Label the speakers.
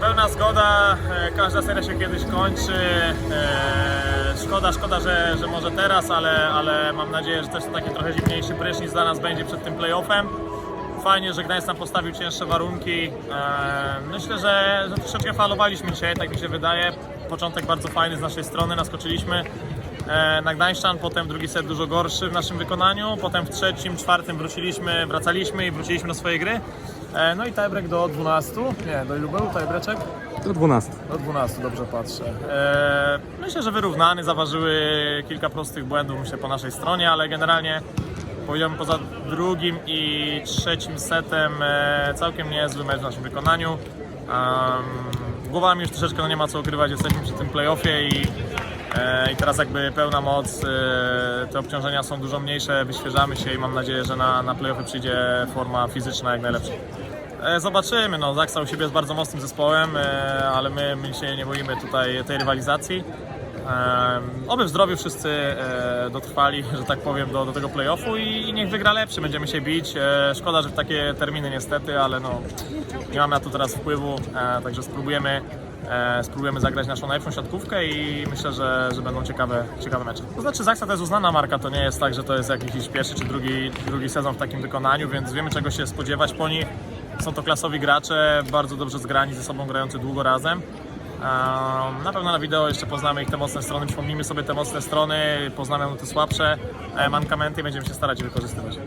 Speaker 1: pełna zgoda, e, każda seria się kiedyś kończy. E, Szkoda, szkoda, że, że może teraz, ale, ale mam nadzieję, że też to taki trochę zimniejszy prysznic dla nas będzie przed tym playoffem. Fajnie, że Gdańsk nam postawił cięższe warunki. E, Myślę, że, że troszeczkę falowaliśmy dzisiaj, tak mi się wydaje. Początek bardzo fajny z naszej strony, naskoczyliśmy e, na Gdańszczan, potem drugi set dużo gorszy w naszym wykonaniu, potem w trzecim, czwartym wróciliśmy, wracaliśmy i wróciliśmy do swojej gry. E, No i tiebreak do 12. Nie, do ilu był tiebreaczek?
Speaker 2: Do 12.
Speaker 1: Do 12, dobrze patrzę. E, myślę, że wyrównany, zaważyły kilka prostych błędów myślę po naszej stronie, ale generalnie powiedziałbym poza drugim i trzecim setem e, całkiem niezły mecz w naszym wykonaniu. Um, głowami już troszeczkę no nie ma co ukrywać, jesteśmy przy tym playoffie i, e, i teraz jakby pełna moc, e, te obciążenia są dużo mniejsze, wyświeżamy się i mam nadzieję, że na, na playoffy przyjdzie forma fizyczna jak najlepsza. E, Zobaczymy, no Zaksa u siebie jest bardzo mocnym zespołem, e, ale my, my się nie boimy tutaj tej rywalizacji. E, Oby w zdrowiu wszyscy e, dotrwali, że tak powiem, do, do tego playoffu i, niech wygra lepszy, będziemy się bić. E, Szkoda, że w takie terminy niestety, ale no, nie mamy na to teraz wpływu, e, także spróbujemy, e, spróbujemy zagrać naszą najlepszą siatkówkę i myślę, że, że będą ciekawe, ciekawe mecze. To znaczy Zaksa to jest uznana marka, to nie jest tak, że to jest jakiś pierwszy czy drugi, drugi sezon w takim wykonaniu, więc wiemy czego się spodziewać po nich. Są to klasowi gracze, bardzo dobrze zgrani ze sobą, grający długo razem. Na pewno na wideo jeszcze poznamy ich te mocne strony, przypomnijmy sobie te mocne strony, poznamy te słabsze e, mankamenty i będziemy się starać je wykorzystywać.